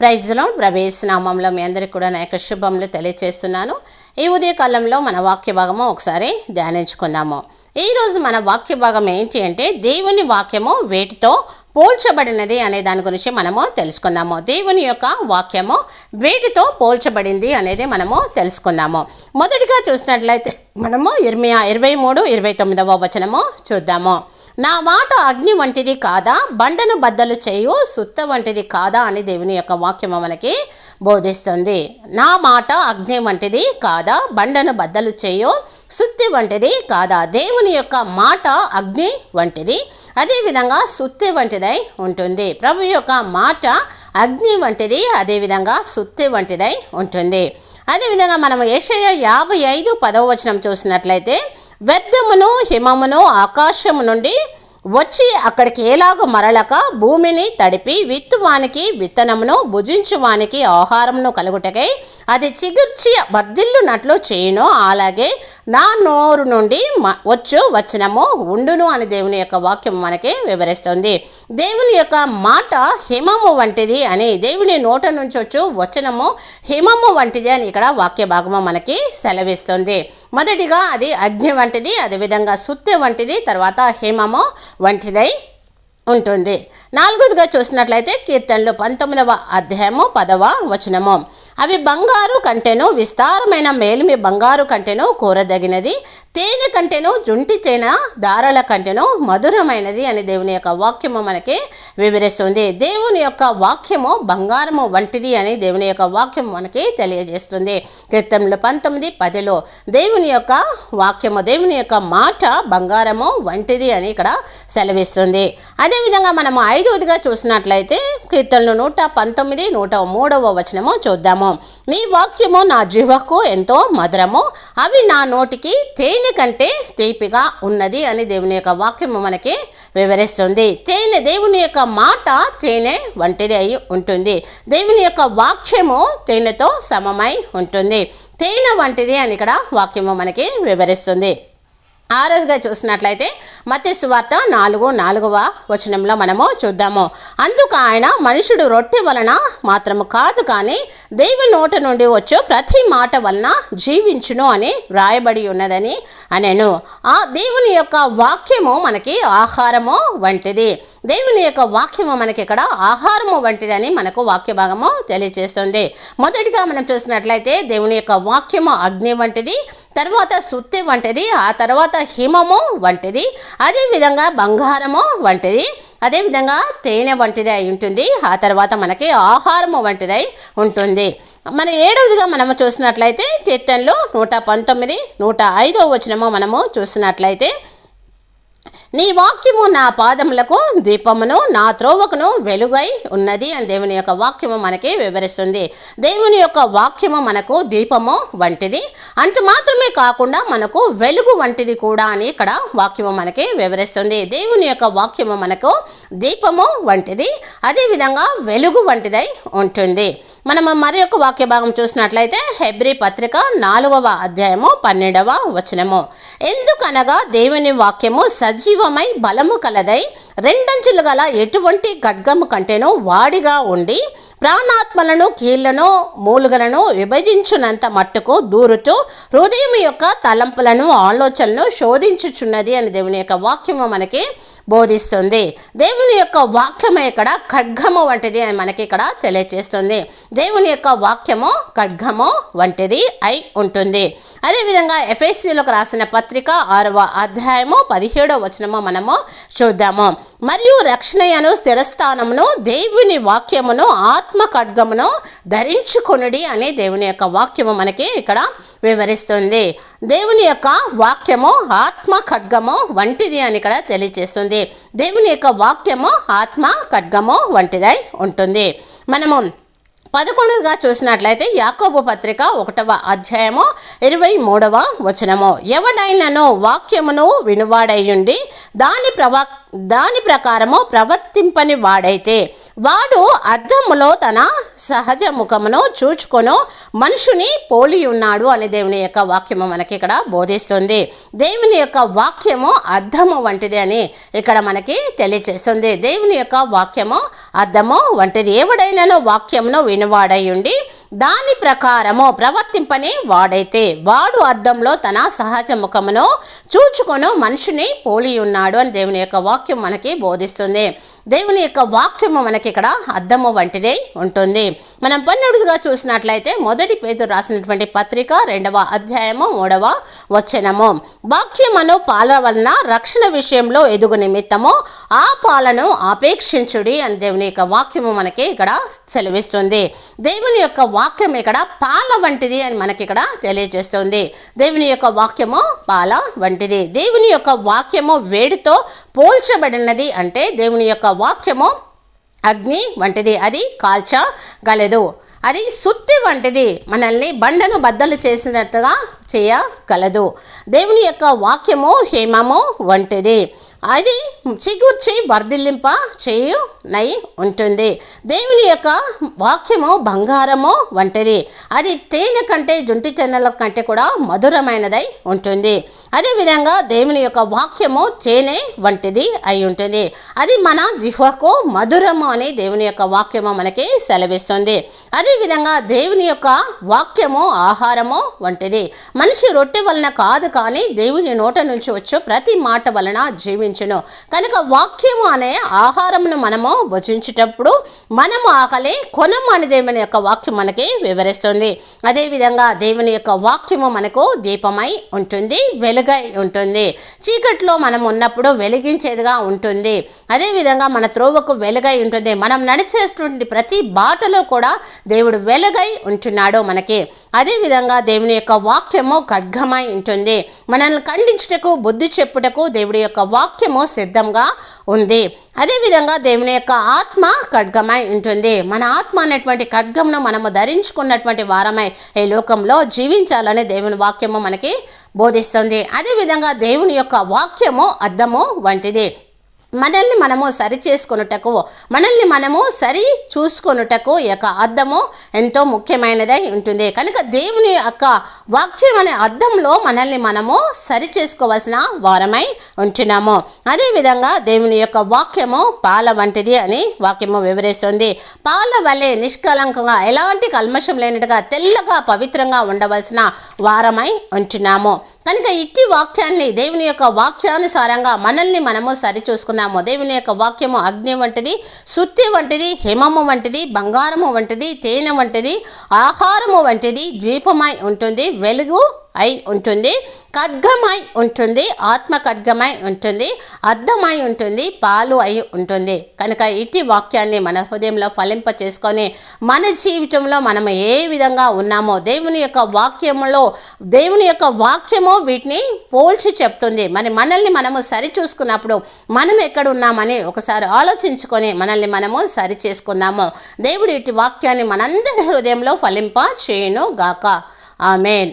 ప్రైజ్లో ప్రవేశనామంలో మీ అందరికీ కూడా నా యొక్క శుభములు తెలియచేస్తున్నాను. ఈ ఉదయకాలంలో మన వాక్య భాగము ఒకసారి ధ్యానించుకుందాము. ఈరోజు మన వాక్య భాగం ఏంటి అంటే దేవుని వాక్యము వేటితో పోల్చబడినది అనే దాని గురించి మనము తెలుసుకుందాము. దేవుని యొక్క వాక్యము వేటితో పోల్చబడింది అనేది మనము తెలుసుకుందాము. మొదటిగా చూసినట్లయితే మనము ఇరవై ఇరవై మూడు ఇరవై తొమ్మిదవ వచనము చూద్దాము. నా మాట అగ్ని వంటిది కాదా? బండను బద్దలు చేయు సుత్త వంటిది కాదా? అని దేవుని యొక్క వాక్యము మనకి బోధిస్తుంది. నా మాట అగ్ని వంటిది కాదా? బండను బద్దలు చేయు సుత్తి వంటిది కాదా? దేవుని యొక్క మాట అగ్ని వంటిది. అదేవిధంగా సుత్తి వంటిదై ఉంటుంది. ప్రభు యొక్క మాట అగ్ని వంటిది అదేవిధంగా సుత్తి వంటిదై ఉంటుంది. అదేవిధంగా మనం ఏషయ యాభై ఐదు పదవ వచనం చూసినట్లయితే వ్యర్థమును హిమమును ఆకాశము నుండి వచ్చి అక్కడికి ఎలాగ మరలక భూమిని తడిపి విత్తువానికి విత్తనమును భుజించువానికి ఆహారమును కలుగుటకై అది చిగుర్చి వర్ధిల్లునట్లు చేయును. అలాగే నా నోరు నుండి వచ్చు వచనము ఉండును అని దేవుని యొక్క వాక్యం మనకి వివరిస్తుంది. దేవుని యొక్క మాట హిమము వంటిది అని దేవుని నోట నుంచి వచ్చు వచనము హిమము వంటిది అని ఇక్కడ వాక్య భాగము మనకి సెలవిస్తుంది. మొదటిగా అది అగ్ని వంటిది అదేవిధంగా సుత్తి వంటిది తర్వాత హిమము వంటిదై ఉంటుంది. నాలుగోదిగా చూసినట్లయితే కీర్తనలు పంతొమ్మిదవ అధ్యాయము పదవ వచనము. అవి బంగారు కంటెను విస్తారమైన మేలిమి బంగారు కంటెను కోరదగినది. తేనె కంటెను జుంటి తేనె దారాల కంటెను మధురమైనది అని దేవుని యొక్క వాక్యము మనకి వివరిస్తుంది. దేవుని యొక్క వాక్యము బంగారము వంటిది అని దేవుని యొక్క వాక్యం మనకి తెలియజేస్తుంది. కీర్తనలు పంతొమ్మిది పదిలో దేవుని యొక్క వాక్యము దేవుని యొక్క మాట బంగారము వంటిది అని ఇక్కడ సెలవిస్తుంది. అదేవిధంగా మనము ఐదవదిగా చూసినట్లయితే కీర్తనలు నూట పంతొమ్మిది నూట మూడవ వచనము చూద్దాము. నీ వాక్యము నా జీవకు ఎంతో మధురము. అవి నా నోటికి తేనె కంటే తీపిగా ఉన్నది అని దేవుని యొక్క వాక్యము మనకి వివరిస్తుంది. తేనె దేవుని యొక్క మాట తేనె వంటిది అయి ఉంటుంది. దేవుని యొక్క వాక్యము తేనెతో సమమై ఉంటుంది. తేనె వంటిది అని ఇక్కడ వాక్యము మనకి వివరిస్తుంది. ఆరోగ్యంగా చూసినట్లయితే మత్తి సువార్త నాలుగు నాలుగవ వచనంలో మనము చూద్దాము. అందుకు ఆయన మనుషుడు రొట్టె వలన మాత్రము కాదు కానీ దేవుని నోట నుండి వచ్చు ప్రతి మాట వలన జీవించును అని వ్రాయబడి ఉన్నదని అనెను. ఆ దేవుని యొక్క వాక్యము మనకి ఆహారము వంటిది. దేవుని యొక్క వాక్యము మనకి ఇక్కడ ఆహారము వంటిదని మనకు వాక్య భాగము తెలియజేస్తుంది. మొదటిగా మనం చూసినట్లయితే దేవుని యొక్క వాక్యము అగ్ని వంటిది. తర్వాత సుత్తి వంటిది ఆ తర్వాత హిమము వంటిది అదేవిధంగా బంగారము వంటిది అదేవిధంగా తేనె వంటిది అయి ఉంటుంది. ఆ తర్వాత మనకి ఆహారము వంటిదై ఉంటుంది. మన ఏడవదిగా మనము చూసినట్లయితే కీర్తనలు నూట పంతొమ్మిది నూట ఐదో వచనము మనము చూసినట్లయితే నీ వాక్యము నా పాదములకు దీపమును నా త్రోవకును వెలుగై ఉన్నది అని దేవుని యొక్క వాక్యము మనకి వివరిస్తుంది. దేవుని యొక్క వాక్యము మనకు దీపము వంటిది. అంత మాత్రమే కాకుండా మనకు వెలుగు వంటిది కూడా అని ఇక్కడ వాక్యము మనకి వివరిస్తుంది. దేవుని యొక్క వాక్యము మనకు దీపము వంటిది. అదేవిధంగా వెలుగు వంటిదై ఉంటుంది. మనము మరి యొక్క వాక్య భాగం చూసినట్లయితే హెబ్రి పత్రిక నాలుగవ అధ్యాయము పన్నెండవ వచనము. ఎందుకనగా దేవుని వాక్యము సజీవ సజీవమై బలము కలదై రెండంచులు గల ఎటువంటి ఖడ్గము కంటేనూ వాడిగా ఉండి ప్రాణాత్మలను కీళ్ళను మూలుగలను విభజించునంత మట్టుకు దూరుతూ హృదయం యొక్క తలంపులను ఆలోచనలను శోధించుచున్నది అని దేవుని యొక్క వాక్యము మనకి బోధిస్తుంది. దేవుని యొక్క వాక్యము ఇక్కడ ఖడ్గము వంటిది అని మనకి ఇక్కడ తెలియజేస్తుంది దేవుని యొక్క వాక్యము ఖడ్గము వంటిది అయి ఉంటుంది. అదేవిధంగా ఎఫ్ఎస్సీలకు రాసిన పత్రిక ఆరవ అధ్యాయము పదిహేడవ వచనము మనము చూద్దాము. మరియు రక్షణయను స్థిరస్థానమును దేవుని వాక్యమును ఆత్మ ఖడ్గమును ధరించుకొనుడి అనే దేవుని యొక్క వాక్యము మనకి ఇక్కడ వివరిస్తుంది. దేవుని యొక్క వాక్యము ఆత్మ ఖడ్గము వంటిది అని ఇక్కడ తెలియజేస్తుంది దేవుని యొక్క వాక్యము ఆత్మ ఖడ్గము వంటిదై ఉంటుంది. మనము పదకొండుగా చూసినట్లయితే యాకోబు పత్రిక ఒకటవ అధ్యాయము ఇరవై మూడవ వచనము. ఎవడైనను వాక్యమును వినువాడయ్యుండి దాని ప్రవా దాని ప్రకారము ప్రవర్తింపని వాడైతే వాడు అద్దములో తన సహజ ముఖమును చూచుకొను మనుషుని పోలి ఉన్నాడు అని దేవుని యొక్క వాక్యము మనకి ఇక్కడ బోధిస్తుంది. దేవుని యొక్క వాక్యము అర్థము వంటిది అని ఇక్కడ మనకి తెలియచేస్తుంది. దేవుని యొక్క వాక్యము అర్థము వంటిది. ఎవడైనాను వాక్యమును వినువాడై ఉండి దాని ప్రకారము ప్రవర్తింపని వాడైతే. వాడు అద్దంలో తన సహజ ముఖమును చూచుకొను మనిషిని పోలి ఉన్నాడు అని దేవుని యొక్క వాక్యం మనకి బోధిస్తుంది. దేవుని యొక్క వాక్యము మనకి ఇక్కడ అద్దము వంటిదే ఉంటుంది. మనం పన్నెడుగా చూసినట్లయితే మొదటి పేరు రాసినటువంటి పత్రిక రెండవ అధ్యాయము మూడవ వచనము. వాక్యమును పాల వలన రక్షణ విషయంలో ఎదుగు నిమిత్తము ఆ పాలను ఆపేక్షించుడి అని దేవుని యొక్క వాక్యము మనకి ఇక్కడ సెలవిస్తుంది. దేవుని యొక్క వాక్యం ఇక్కడ పాల వంటిది అని మనకి ఇక్కడ తెలియజేస్తుంది. దేవుని యొక్క వాక్యము పాల వంటిది. దేవుని యొక్క వాక్యము వేడితో పోల్చబడినది అంటే దేవుని యొక్క వాక్యము అగ్ని వంటిది. అది కాల్చగలదు అది సుత్తి వంటిది. మనల్ని బండను బద్దలు చేసినట్టుగా చేయగలదు. దేవుని యొక్క వాక్యము హేమము వంటిది. అది చిగుర్చి వర్ధిల్లింప చేయు నై ఉంటుంది. దేవుని యొక్క వాక్యము బంగారము వంటిది. అది తేనె కంటే జుంటి తెన్నెల కంటే కూడా మధురమైనదై ఉంటుంది. అదేవిధంగా దేవుని యొక్క వాక్యము తేనె వంటిది అయి ఉంటుంది. అది మన జిహ్వకు మధురము అని దేవుని యొక్క వాక్యము మనకి సెలవిస్తుంది. అదేవిధంగా దేవుని యొక్క వాక్యము ఆహారము వంటిది. మనిషి రొట్టె వలన కాదు కానీ దేవుని నోట నుంచి వచ్చు ప్రతి మాట వలన జీవించును. కనుక వాక్యము అనే ఆహారమును మనము భుజించేటప్పుడు మనము ఆకలి కొనము అని దేవుని యొక్క వాక్యం మనకి వివరిస్తుంది. అదేవిధంగా దేవుని యొక్క వాక్యము మనకు దీపమై ఉంటుంది వెలుగై ఉంటుంది. చీకట్లో మనం ఉన్నప్పుడు వెలిగించేదిగా ఉంటుంది. అదేవిధంగా మన త్రోవకు వెలుగై ఉంటుంది. మనం నడిచేటువంటి ప్రతి బాటలో కూడా దేవుడు వెలుగై ఉంటున్నాడు మనకి. అదేవిధంగా దేవుని యొక్క వాక్యము ఖడ్గమై ఉంటుంది. మనల్ని ఖండించుటకు బుద్ధి చెప్పుటకు దేవుడి యొక్క వాక్యము సిద్ధంగా ఉంది. అదేవిధంగా దేవుని యొక్క ఆత్మ ఖడ్గమై ఉంటుంది. మన ఆత్మ అనేటువంటి ఖడ్గంను మనము ధరించుకున్నటువంటి వారమై ఈ లోకంలో జీవించాలని దేవుని వాక్యము మనకి బోధిస్తుంది. అదేవిధంగా దేవుని యొక్క వాక్యము అర్థము వంటిది. మనల్ని మనము సరి చేసుకొనుటకు మనల్ని మనము సరి చూసుకొనుటకు యొక్క అద్దము ఎంతో ముఖ్యమైనదై ఉంటుంది. కనుక దేవుని యొక్క వాక్యం అనే అద్దంలో మనల్ని మనము సరి చేసుకోవాల్సిన వారమై ఉంటున్నాము. అదేవిధంగా దేవుని యొక్క వాక్యము పాల వంటిది అని వాక్యము వివరిస్తుంది. పాల వలె నిష్కలంకంగా ఎలాంటి కల్మషం లేనట్టుగా తెల్లగా పవిత్రంగా ఉండవలసిన వారమై ఉంటున్నాము. కనుక ఇట్టి వాక్యాన్ని దేవుని యొక్క వాక్యానుసారంగా మనల్ని మనము సరి దేవుని యొక్క వాక్యము అగ్ని వంటిది సుత్తి వంటిది హిమము వంటిది బంగారము వంటిది తేనె వంటిది ఆహారము వంటిది ద్వీపమై ఉంటుంది. వెలుగు అయి ఉంటుంది. ఖడ్గమై ఉంటుంది. ఆత్మ ఖడ్గమై ఉంటుంది. అర్థమై ఉంటుంది. పాలు అయి ఉంటుంది. కనుక ఇట్టి వాక్యాన్ని మన హృదయంలో ఫలింప చేసుకొని మన జీవితంలో మనం ఏ విధంగా ఉన్నామో దేవుని యొక్క వాక్యములో దేవుని యొక్క వాక్యము వీటిని పోల్చి చెప్తుంది. మరి మనల్ని మనము సరి చూసుకున్నప్పుడు మనం ఎక్కడ ఉన్నామని ఒకసారి ఆలోచించుకొని మనల్ని మనము సరి చేసుకుందాము దేవుడు ఇట్టి వాక్యాన్ని మనందరి హృదయంలో ఫలింప చేయను గాక ఆమెన్.